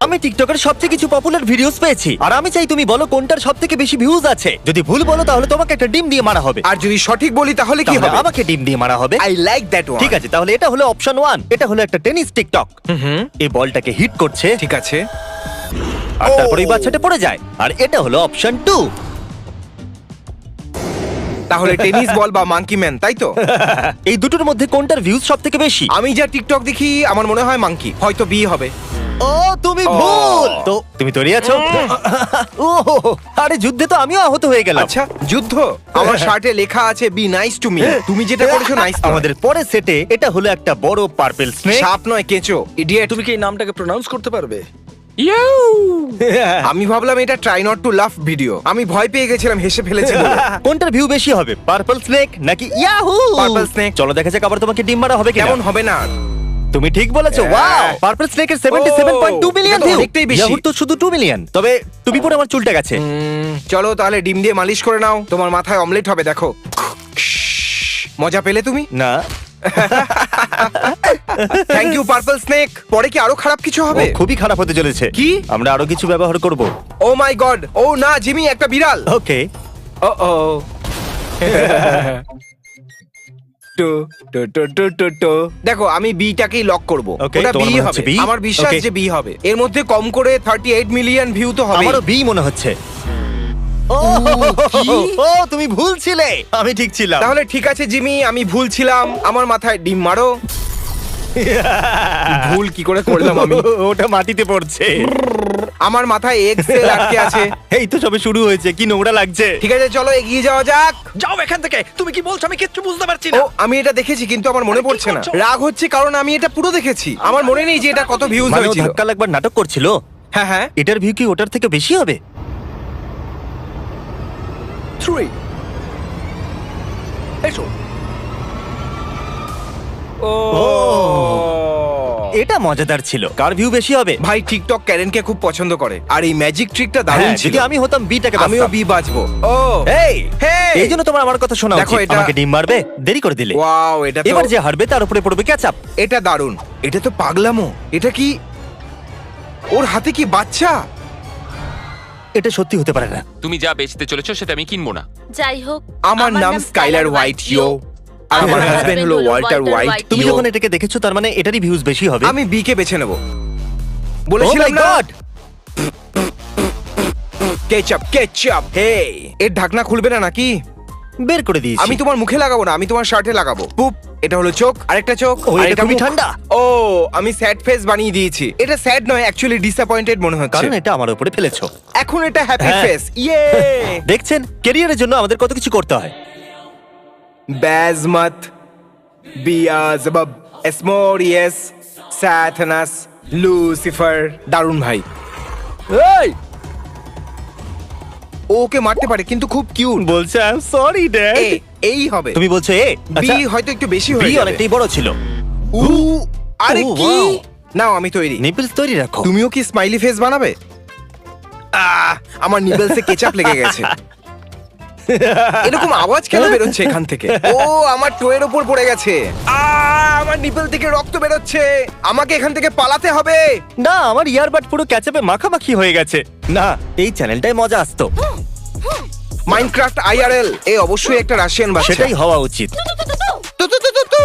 আমি টিকটকের সবচেয়ে কিছু পপুলার ভিডিওস পেয়েছি। আর আমি চাই তুমি বলো কোনটার সব থেকে বেশি ভিউজ আছে। যদি ভুল বলো তাহলে তোমাকে একটা ডিম দিয়ে মারা হবে। আর যদি সঠিক বলি তাহলে কি তাহলে হবে? আমাকে ডিম দিয়ে মারা হবে। আই লাইক দ্যাট ওয়ান ঠিক আছে তাহলে এটা হলো অপশন ওয়ান এটা হলো একটা টেনিস টিকটক। হুম এই বলটাকে হিট করছে। ঠিক আছে। আর তারপরে বাচ্চাটা পড়ে যায়। আর এটা হলো অপশন টু তাহলে টেনিস বল বা মাঙ্কি ম্যান তাই তো? এই দুটোর মধ্যে কোনটার ভিউজ সব থেকে বেশি? আমি যা টিকটক দেখি আমার মনে হয় মাঙ্কি হয়তো বি হবে। ও তুমি। ভুল! তো তুমি তৈরি আছো? ও আরে যুদ্ধে তো আমিও আহত হয়ে গেলাম। আচ্ছা যুদ্ধ? আমার শার্টে লেখা আছে বি নাইস টু মি তুমি যেটা করেছ নাইস আমাদের পরের সেটে এটা হলো একটা বড় পার্পল স্নেক সাপ নয় কেঁচো। ইডিয়েট তুমি কি এই নামটাকে প্রোনাউন্স করতে পারবে? আমি ভাবলাম এটা try not to love video আমি ভয় পেয়ে গেছিলাম হেসে ফেলেছি বলে। কোনটার ভিউ বেশি হবে পার্পল স্নেক নাকি ইয়াহু Purple snake। চলো দেখা যাক আবার তোমাকে ডিম মারা হবে কেমন হবে না? তুমি ঠিক বলেছ। ওয়াও পার্পল স্নেকের 77.2 মিলিয়ন ভিউ অনেকটাই বেশি। ইয়াহুর তো শুধু 2 মিলিয়ন তবে তুমি পরে আমার চুলটা গেছে। চলো তাহলে ডিম দিয়ে মালিশ করে নাও। তোমার মাথায় অমলেট হবে দেখো। মজা পেলে তুমি? না। থ্যাংক ইউ পার্পল স্নেক পরে কি আরও খারাপ কিছু ও হবে খুবই খারাপ হতে চলেছে। কি? আমরা আরও কিছু ব্যবহার করব। ও মাই গড ও না জিমি একটা বিড়াল। ওকে ও ও টু টু টু টু টু টু। দেখো আমি বিটাকেই লক করব। Okay, ওটা তোমার বি মনে হবে। হচ্ছে B? আমার বিশ্বাস Okay. যে বি হবে। এর মধ্যে কম করে 38 মিলিয়ন ভিউ তো হবে আমারও বি মনে হচ্ছে। ও ও তুমি ভুল ছিলে। আমি ঠিক ছিলাম। তাহলে ঠিক আছে জিমি আমি ভুল ছিলাম। আমার মাথায় ডিম মারো। ভুল কি করে করলাম আমি? ওটা মাটিতে পড়ছে। আমার মাথায় এক্স এল আটকে আছে। এই তো সবে শুরু হয়েছে কি নোংরা লাগছে? ঠিক আছে চলো এগিয়ে যাওয়া যাক। যাও এখান থেকে তুমি কি বলছো আমি কিচ্ছু বুঝতে পারছি ও না আমি এটা দেখেছি কিন্তু আমার মনে পড়ছে না। রাগ হচ্ছে কারণ আমি এটা পুরো দেখেছি। আমার মনে নেই যে এটা কত ভিউজ মানে ও হয়েছিল। ধাক্কা লাগবার নাটক করছিল? হ্যাঁ হ্যাঁ। এটার ভিউ কি ওটার থেকে বেশি হবে? থ্রি এসো। ও। এটা মজাদার ছিল। কার ভিউ বেশি হবে? ভাই টিকটক ক্যারেনকে খুব পছন্দ করে। আর এই ম্যাজিক ট্রিকটা দারুণ হ্যাঁ, ছিল। যদি আমি হতাম বিটাকে আমিও বি বাজবো ও এই Hey! এই জন্য তোমার আমার কথা শোনা দেখো, উচিত। এটা- আমাকে ডিম মারবে? দেরি করে দিলে। ওয়াও এটা তো এবার যে হারবে তার উপরে পড়বে ক্যাচআপ এটা দারুণ। এটা তো পাগলামো। এটা কি ওর হাতে কি বাচ্চা? এটা সত্যি হতে পারে না। তুমি যা বেচতে চলেছো সেটা আমি কিনবো না। যাই হোক আমার নাম স্কাইলার হোয়াইট আর আমার হাজবেন্ড হলো ওয়াল্টার হোয়াইট তুমি যখন এটাকে দেখেছ তার মানে এটারই ভিউজ বেশি হবে। আমি বি কে বেছে নেব। Oh বলেছিলাম না কেচাপ কেচাপ হে এর ঢাকনা খুলবে না নাকি? বের করে দিয়েছি। আমি তোমার মুখে লাগাবো না আমি তোমার শার্টে লাগাবো। পুপ এটা হলো চোখ আরেকটা চোখ ও, এটা খুবই ঠান্ডা। ও আমি স্যাড ফেস বানিয়ে দিয়েছি। এটা স্যাড নয় অ্যাকচুয়ালি ডিসঅ্যাপয়েন্টেড মনে হচ্ছে। কারণ এটা আমার উপরে ফেলেছো। এখন এটা হ্যাপি হ্যাঁ। ফেস ইয়ে দেখছেন ক্যারিয়ারের জন্য আমাদের কত কিছু করতে হয়। ব্যাজমত বিয়াজবাব এসমোরিয়াস স্যাথনাস লুসিফার দারুণ ভাই। এই! ও ওকে মারতে পারে কিন্তু খুব কিউট বলছে আই এম সরি ড্যাড এ এই হবে। তুমি বলছো এ? বি হয়তো একটু বেশি বি হয়ে যাবে। অনেকটাই বড় ছিল। উ আরে ও, কি? wow! নাও আমি তৈরি। নিপলস তৈরি রাখো। তুমিও কি স্মাইলি ফেস বানাবে? আহ, আমার নিবেলসে কেচাপ লেগে গেছে। এরকম আওয়াজ কেন বেরোচ্ছে এখান থেকে? ও আমার টোয়ের ওপর পড়ে গেছে। আমার নিপেল থেকে রক্ত বেরোচ্ছে। আমাকে এখান থেকে পালাতে হবে। না আমার ইয়ারবাড পুরো ক্যাচআপে মাখামাখি হয়ে গেছে। না এই চ্যানেলটাই মজা আসতো। মাইনক্রাফট আইআরএল এ অবশ্যই একটা রাশিয়ান বাচ্চা। সেটাই হওয়া উচিত। তু, তু, তু, তু, তু।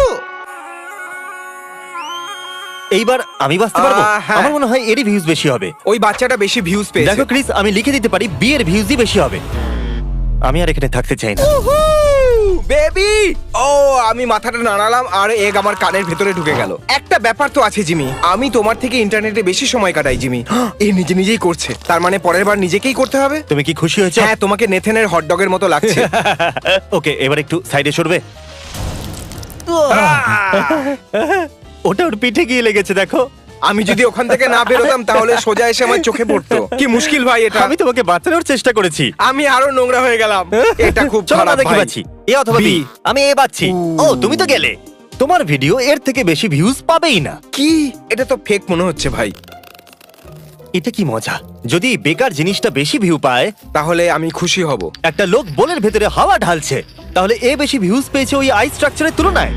এইবার আমি বাঁচতে পারব? আহ, হ্যাঁ। আমার মনে হয় এরই ভিউজ বেশি হবে। ওই বাচ্চাটা বেশি ভিউজ পেয়েছে। দেখো ক্রিস আমি লিখে দিতে পারি বিয়ের ভিউজই বেশি হবে। আমি আর এখানে থাকতে চাই না। বেবি! ও আমি মাথাটা নাড়ালাম আর এগ আমার কানের ভেতরে ঢুকে গেল। একটা ব্যাপার তো আছে জিমি। আমি তোমার থেকে ইন্টারনেটে বেশি সময় কাটাই জিমি। এ নিজে নিজেই করছে। তার মানে পরের বার নিজেকেই করতে হবে? তুমি কি খুশি হয়েছো? হ্যাঁ তোমাকে নেথেনের হটডগের মতো লাগছে। ওকে এবার একটু সাইডে সরবে। ওটা ওর পিঠে গিয়ে লেগেছে দেখো। আমি যদি ওখান থেকে না বেরোতাম তাহলে সোজা এসে আমার চোখে পড়তো। কি মুশকিল ভাই এটা। আমি তোমাকে বাঁচানোর চেষ্টা করেছি। আমি আরও নোংরা হয়ে গেলাম। এটা খুব চলো খারাপ দেখি ভাই। পাচ্ছি এ অথবা। বি। আমি এ পাচ্ছি ও। তুমি তো গেলে। তোমার ভিডিও এর থেকে বেশি ভিউজ পাবেই না। কি? এটা তো ফেক মনে হচ্ছে ভাই। এটা কি মজা? যদি এই বেকার জিনিসটা বেশি ভিউ পায় তাহলে আমি খুশি হব। একটা লোক বোলের ভেতরে হাওয়া ঢালছে। তাহলে এ বেশি ভিউজ পেয়েছে ওই আই স্ট্রাকচারের তুলনায়।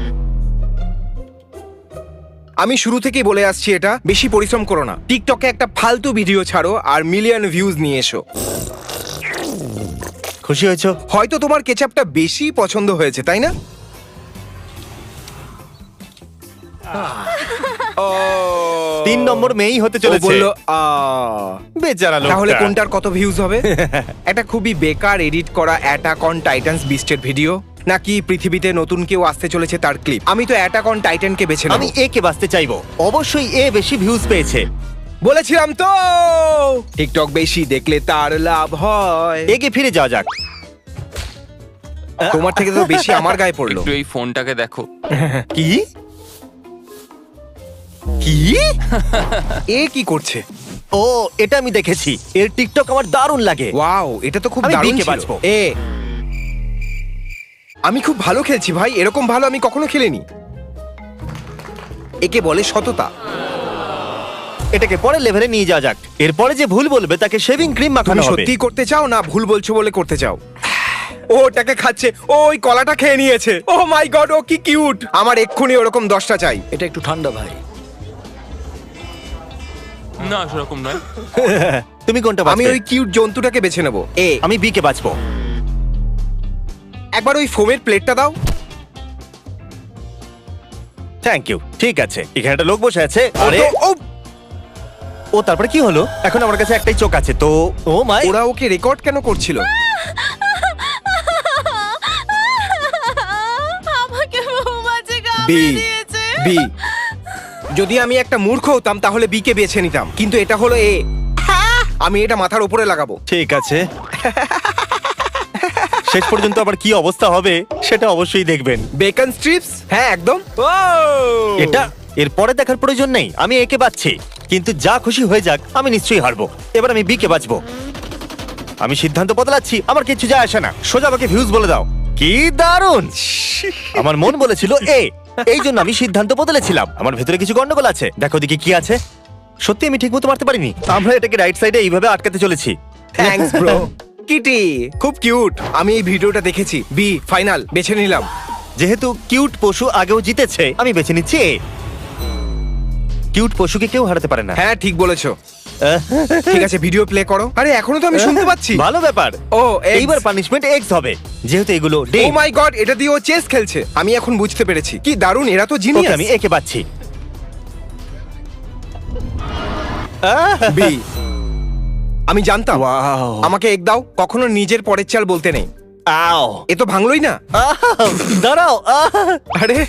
আমি শুরু থেকেই বলে আসছি এটা বেশি পরিশ্রম করো না। টিকটকে একটা ফালতু ভিডিও ছাড়ো আর মিলিয়ন ভিউজ নিয়ে এসো। খুশি হয়েছো? হয়তো তোমার কেচাপটা বেশি পছন্দ হয়েছে তাই না? ও, তিন নম্বর মেয়েই হতে ও চলেছে বলল। বেচারা তাহলে। কোনটার কত ভিউজ হবে? এটা খুবই বেকার এডিট করা অ্যাটাক অন টাইটান্স বিস্টের ভিডিও নাকি পৃথিবীতে নতুন কেউ আসতে চলেছে তার ক্লিপ আমি তো অ্যাটাক অন টাইটানকে বেছে নেব। আমি এ কে বাঁচতে চাইব। অবশ্যই এ বেশি ভিউজ পেয়েছে। বলেছিলাম তো! টিকটক বেশি দেখলে তার লাভ হয়। একে ফিরে যাওয়া যাক। তোমার থেকে তো বেশি আমার গায়ে পড়ল। একটু এই ফোনটাকে দেখো। কি? কি? এ কি করছে? ও এটা আমি দেখেছি। এর টিকটক আমার দারুণ লাগে। ওয়াও এটা তো খুব দারুণ ছিল। বাঁচবো। এ আমি খুব ভালো খেলছি ভাই এরকম ভালো আমি কখনো খেলিনি। একে বলে সততা। এটাকে পরের লেভেলে নিয়ে যাওয়া যাক। এরপরে যে ভুল বলবে তাকে শেভিং ক্রিম তুমি মাখানো হবে। সত্যি করতে চাও না ভুল বলছো বলে করতে চাও? ও ওটাকে খাচ্ছে ও ওই কলাটা খেয়ে নিয়েছে। ও মাই গড ও কি কিউট আমার এক্ষুনি ওরকম দশটা চাই। এটা একটু ঠান্ডা ভাই। না সেরকম নয়। তুমি কোনটা আমি ওই কিউট জন্তুটাকে বেছে নেব। এ আমি বি কে বাঁচবো। একবার ওই ফোমের প্লেটটা দাও। থ্যাংক ইউ ঠিক আছে। এখানে একটা লোক বসে আছে। ও আরে। তো- ও। ও তারপরে কি হলো? এখন আমার কাছে একটাই চোখ আছে। তো ও মাই। ওরা ওকে রেকর্ড কেন করছিল? আমাকে মৌমাছি বি। কামড়ে দিয়েছে। বি। যদি আমি একটা মূর্খ হতাম তাহলে বি কে বেছে নিতাম। কিন্তু এটা হলো এ। আমি এটা মাথার উপরে লাগাবো। ঠিক আছে। শেষ পর্যন্ত আবার কি অবস্থা হবে সেটা অবশ্যই দেখবেন। বেকন স্ট্রিপস হ্যাঁ একদম। ও! এটা এরপরে দেখার প্রয়োজন নেই আমি একে বাঁচছি। কিন্তু যা খুশি হয়ে যাক আমি নিশ্চয়ই হারবো। এবার আমি বি কে বাঁচবো। আমি সিদ্ধান্ত বদলাচ্ছি আমার কিছু যায় আসে না। সোজা আমাকে ভিউজ বলে দাও। কি দারুণ! আমার মন বলেছিল এ এই জন্য আমি সিদ্ধান্ত বদলেছিলাম। আমার ভেতরে কিছু গন্ডগোল আছে। দেখো দিকে কি আছে। সত্যি আমি ঠিকমতো মারতে পারিনি। আমরা এটাকে রাইট সাইডে এইভাবে আটকাতে চলেছি। থ্যাঙ্কস ব্রো কিটি খুব কিউট আমি এই ভিডিওটা দেখেছি। বি ফাইনাল বেছে নিলাম। যেহেতু কিউট পশু আগেও জিতেছে আমি বেছে নিচ্ছি কিউট পশুকে কেউ হারাতে পারে না। হ্যাঁ ঠিক বলেছ। ঠিক আছে ভিডিও প্লে করো। আরে এখনও তো আমি শুনতে পাচ্ছি। ভালো ব্যাপার। ও এইবার পানিশমেন্ট এক্স হবে। যেহেতু এগুলো ও মাই গড এটা দিয়ে ও চেস খেলছে। আমি এখন বুঝতে পেরেছি। কি দারুণ এরা তো জিনিয়াস আমি একে পাচ্ছি। বি আমি জানতাম। আমাকে এক দাও কখনো নিজের পরের চাল বলতে নেই। আও এ তো ভাঙলোই না। আহ, দাঁড়াও আরে।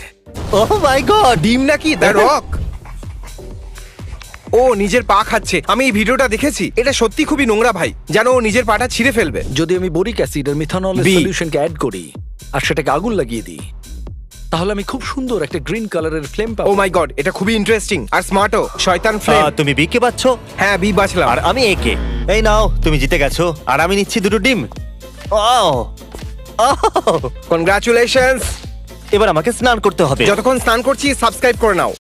ও মাই গড ডিম নাকি? দ্য রক ও নিজের পা খাচ্ছে। আমি এই ভিডিওটা দেখেছি। এটা সত্যি খুবই নোংরা ভাই যেন ও নিজের পাটা ছিঁড়ে ফেলবে। যদি আমি বোরিক অ্যাসিড আর মিথানল B. সলিউশনকে অ্যাড করি আর সেটাকে আগুন লাগিয়ে দিই তাহলে আমি খুব সুন্দর একটা গ্রিন কালারের ফ্লেম ও পাবো মাই গড এটা খুবই ইন্টারেস্টিং আর স্মার্টও শয়তান ফ্লেম তুমি বি কে পাচ্ছ হ্যাঁ বি বাঁচলাম। আর আমি একে এই নাও তুমি জিতে গেছো আর আমি নিচ্ছি দুটো ডিম। ও কনগ্রাচুলেশনস এবার আমাকে স্নান করতে হবে। যতক্ষণ স্নান করছি সাবস্ক্রাইব করে নাও।